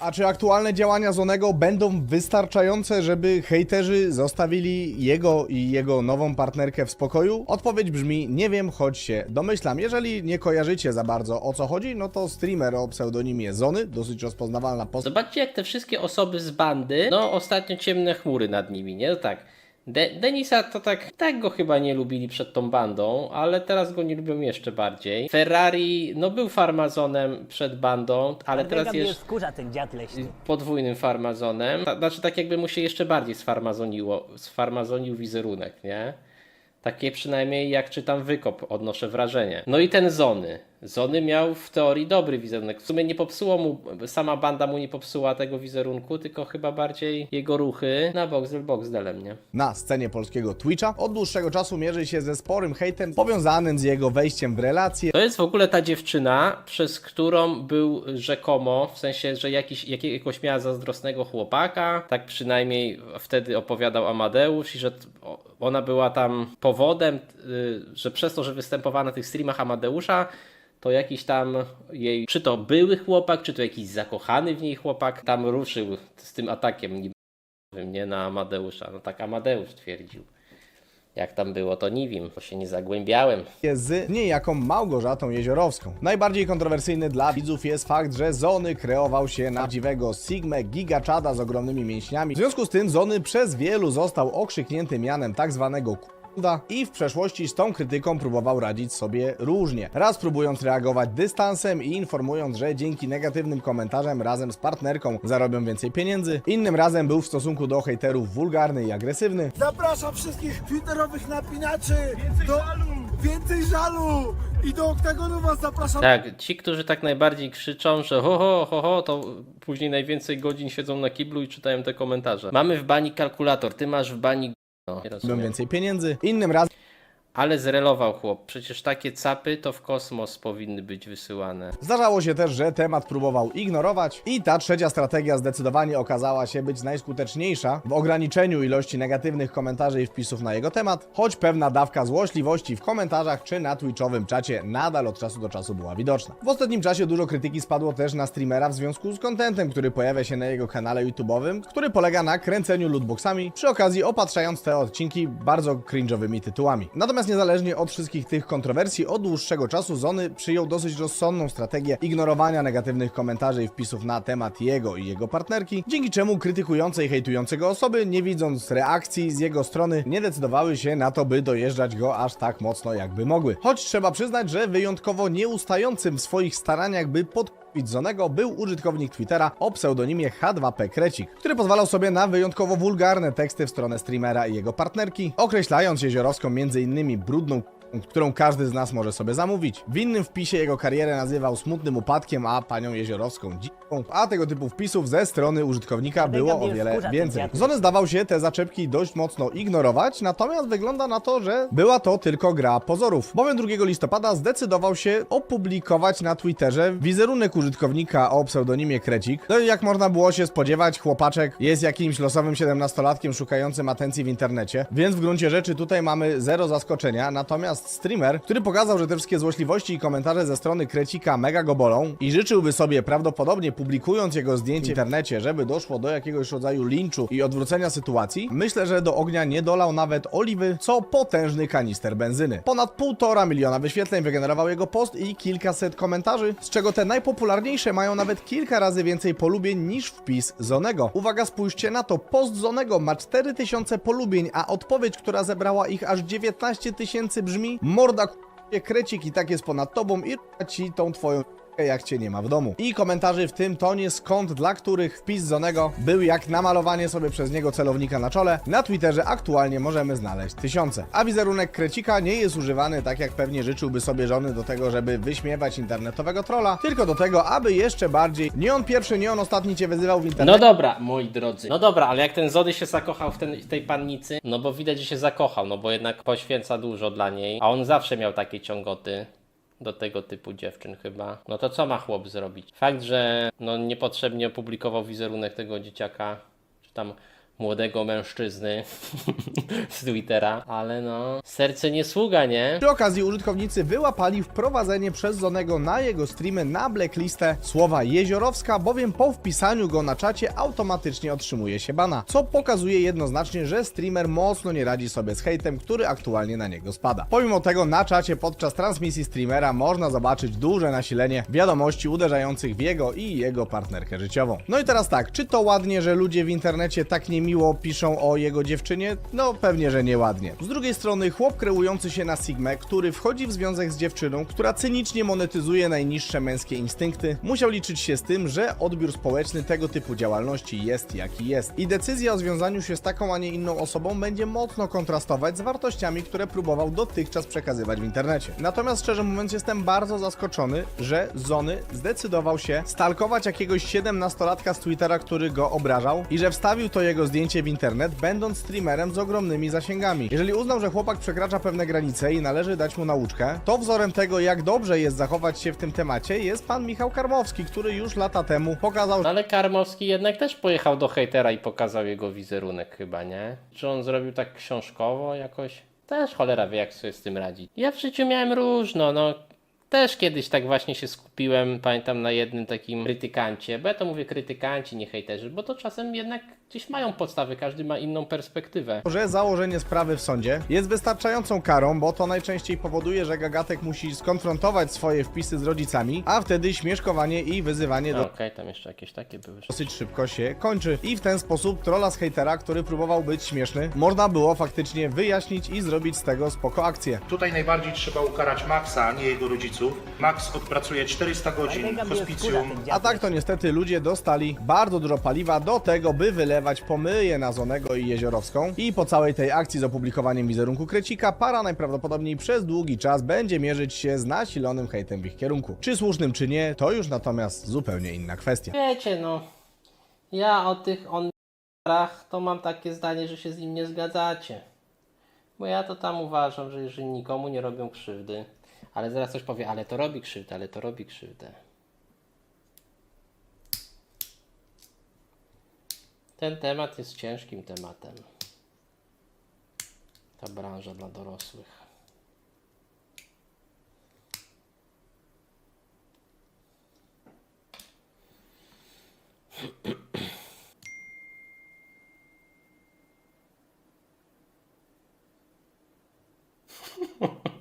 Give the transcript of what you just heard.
A czy aktualne działania Zonego będą wystarczające, żeby hejterzy zostawili jego i jego nową partnerkę w spokoju? Odpowiedź brzmi nie wiem, choć się domyślam. Jeżeli nie kojarzycie za bardzo o co chodzi, no to streamer o pseudonimie Zony, dosyć rozpoznawalna postać. Zobaczcie, jak te wszystkie osoby z bandy, no ostatnio ciemne chmury nad nimi, nie? No tak. De Denisa to tak, tak go chyba nie lubili przed tą bandą, ale teraz go nie lubią jeszcze bardziej. Ferrari, no był farmazonem przed bandą, ale teraz Teraz jest... ten dziad leśny. podwójnym farmazonem. Ta, znaczy tak jakby mu się jeszcze bardziej sfarmazoniło, sfarmazonił wizerunek, nie? Takie przynajmniej jak czytam wykop, odnoszę wrażenie. No i ten Zony. Zony miał w teorii dobry wizerunek. W sumie nie popsuło mu, sama banda mu nie popsuła tego wizerunku, tylko chyba bardziej jego ruchy na Boxdel Boxdelem, nie? na scenie polskiego Twitcha. Od dłuższego czasu mierzy się ze sporym hejtem powiązanym z jego wejściem w relacje, To jest w ogóle ta dziewczyna, przez którą był rzekomo, w sensie, że jakiś, jakiegoś miała zazdrosnego chłopaka, tak przynajmniej wtedy opowiadał Amadeusz i że ona była tam powodem, y, że przez to, że występowała na tych streamach Amadeusza, to jakiś tam jej, czy to były chłopak, czy to jakiś zakochany w niej chłopak, tam ruszył z tym atakiem niby, nie na Amadeusza. No tak Amadeusz twierdził. Jak tam było, to nie wiem, bo się nie zagłębiałem. z niejaką Małgorzatą Jeziorowską. Najbardziej kontrowersyjny dla widzów jest fakt, że Zony kreował się na prawdziwego Sigmę gigaczada z ogromnymi mięśniami. W związku z tym Zony przez wielu został okrzyknięty mianem tak zwanego i w przeszłości z tą krytyką próbował radzić sobie różnie. Raz próbując reagować dystansem i informując, że dzięki negatywnym komentarzom razem z partnerką zarobią więcej pieniędzy. Innym razem był w stosunku do hejterów wulgarny i agresywny. Zapraszam wszystkich twitterowych napinaczy do więcej żalu i do oktagonu was zapraszam. Tak, ci, którzy tak najbardziej krzyczą, że ho, ho, ho, ho, to później najwięcej godzin siedzą na kiblu i czytają te komentarze. Mamy w bani kalkulator, ty masz w bani no, rozumiem. więcej pieniędzy. Innym razem Ale zrelował chłop. Przecież takie capy to w kosmos powinny być wysyłane. Zdarzało się też, że temat próbował ignorować i ta trzecia strategia zdecydowanie okazała się być najskuteczniejsza w ograniczeniu ilości negatywnych komentarzy i wpisów na jego temat, choć pewna dawka złośliwości w komentarzach czy na twitchowym czacie nadal od czasu do czasu była widoczna. W ostatnim czasie dużo krytyki spadło też na streamera w związku z kontentem, który pojawia się na jego kanale YouTube'owym, który polega na kręceniu lootboxami, przy okazji opatrzając te odcinki bardzo cringe'owymi tytułami. Natomiast niezależnie od wszystkich tych kontrowersji, od dłuższego czasu Zony przyjął dosyć rozsądną strategię ignorowania negatywnych komentarzy i wpisów na temat jego i jego partnerki, dzięki czemu krytykujące i hejtujące go osoby, nie widząc reakcji z jego strony, nie decydowały się na to, by dojeżdżać go aż tak mocno, jakby mogły. Choć trzeba przyznać, że wyjątkowo nieustającym w swoich staraniach, by pod Zonego był użytkownik Twittera o pseudonimie H2P Krecik, który pozwalał sobie na wyjątkowo wulgarne teksty w stronę streamera i jego partnerki, określając Jeziorowską m.in. brudną którą każdy z nas może sobie zamówić. W innym wpisie jego karierę nazywał smutnym upadkiem, a panią Jeziorowską dziką, a tego typu wpisów ze strony użytkownika było o wiele więcej. Zony zdawał się te zaczepki dość mocno ignorować, natomiast wygląda na to, że była to tylko gra pozorów, bowiem 2 listopada zdecydował się opublikować na Twitterze wizerunek użytkownika o pseudonimie Krecik. No i jak można było się spodziewać, chłopaczek jest jakimś losowym 17-latkiem szukającym atencji w internecie, więc w gruncie rzeczy tutaj mamy zero zaskoczenia, natomiast streamer, który pokazał, że te wszystkie złośliwości i komentarze ze strony Krecika mega go bolą i życzyłby sobie prawdopodobnie publikując jego zdjęcie w internecie, żeby doszło do jakiegoś rodzaju linczu i odwrócenia sytuacji, myślę, że do ognia nie dolał nawet oliwy, co potężny kanister benzyny. Ponad półtora miliona wyświetleń wygenerował jego post i kilkaset komentarzy, z czego te najpopularniejsze mają nawet kilka razy więcej polubień niż wpis Zonego. Uwaga, spójrzcie na to, post Zonego ma 4000 polubień, a odpowiedź, która zebrała ich aż 19 tysięcy brzmi Morda k***ie krecik i tak jest ponad tobą i ci tą twoją jak cię nie ma w domu. I komentarzy w tym tonie, skąd dla których wpis Zonego był jak namalowanie sobie przez niego celownika na czole, na Twitterze aktualnie możemy znaleźć tysiące. A wizerunek krecika nie jest używany tak jak pewnie życzyłby sobie żony do tego, żeby wyśmiewać internetowego trolla, tylko do tego, aby jeszcze bardziej nie on pierwszy, nie on ostatni cię wyzywał w No internecie. dobra, moi drodzy. No dobra, ale jak ten Zody się zakochał w, ten, w tej pannicy, no bo widać, że się zakochał, no bo jednak poświęca dużo dla niej, a on zawsze miał takie ciągoty do tego typu dziewczyn chyba. No to co ma chłop zrobić? Fakt, że no niepotrzebnie opublikował wizerunek tego dzieciaka, czy tam młodego mężczyzny z Twittera, ale no, serce nie sługa, nie? Przy okazji użytkownicy wyłapali wprowadzenie przez Zonego na jego streamy na blacklistę słowa jeziorowska, bowiem po wpisaniu go na czacie automatycznie otrzymuje się bana, co pokazuje jednoznacznie, że streamer mocno nie radzi sobie z hejtem, który aktualnie na niego spada. Pomimo tego na czacie podczas transmisji streamera można zobaczyć duże nasilenie wiadomości uderzających w jego i jego partnerkę życiową. No i teraz tak, czy to ładnie, że ludzie w internecie tak niemiło piszą o jego dziewczynie? No pewnie, że nieładnie. Z drugiej strony chłop kreujący się na Sigmę, który wchodzi w związek z dziewczyną, która cynicznie monetyzuje najniższe męskie instynkty, musiał liczyć się z tym, że odbiór społeczny tego typu działalności jest jaki jest. I decyzja o związaniu się z taką, a nie inną osobą będzie mocno kontrastować z wartościami, które próbował dotychczas przekazywać w internecie. Natomiast szczerze mówiąc jestem bardzo zaskoczony, że Zony zdecydował się stalkować jakiegoś 17-latka z Twittera, który go obrażał i że wstawił to jego zdjęcie w internet, będąc streamerem z ogromnymi zasięgami. Jeżeli uznał, że chłopak przekracza pewne granice i należy dać mu nauczkę, to wzorem tego, jak dobrze jest zachować się w tym temacie, jest pan Michał Karmowski, który już lata temu pokazał, ale Karmowski jednak też pojechał do hejtera i pokazał jego wizerunek chyba, nie? Czy on zrobił tak książkowo jakoś? Też cholera wie jak sobie z tym radzi. Ja w życiu miałem różno, no. Też kiedyś tak właśnie się skupiłem, pamiętam, na jednym takim krytykancie, bo ja to mówię krytykanci, nie hejterzy, bo to czasem jednak gdzieś mają podstawy, każdy ma inną perspektywę. że założenie sprawy w sądzie jest wystarczającą karą, bo to najczęściej powoduje, że gagatek musi skonfrontować swoje wpisy z rodzicami, a wtedy śmieszkowanie i wyzywanie do Okej, tam jeszcze jakieś takie były. dosyć szybko się kończy. I w ten sposób trolla z hejtera, który próbował być śmieszny, można było faktycznie wyjaśnić i zrobić z tego spoko akcję. Tutaj najbardziej trzeba ukarać Maxa, a nie jego rodziców. Max odpracuje 400 godzin w hospicjum. A tak to niestety ludzie dostali bardzo dużo paliwa do tego, by wylewać pomyje na Zonego i Jeziorowską. I po całej tej akcji z opublikowaniem wizerunku Krecika, para najprawdopodobniej przez długi czas będzie mierzyć się z nasilonym hejtem w ich kierunku. Czy słusznym, czy nie, to już natomiast zupełnie inna kwestia. Wiecie, no. Ja o tych onach to mam takie zdanie, że się z nim nie zgadzacie. Bo ja to tam uważam, że jeżeli nikomu nie robią krzywdy, ale zaraz coś powie, ale to robi krzywdę, ale to robi krzywdę. Ten temat jest ciężkim tematem. Ta branża dla dorosłych.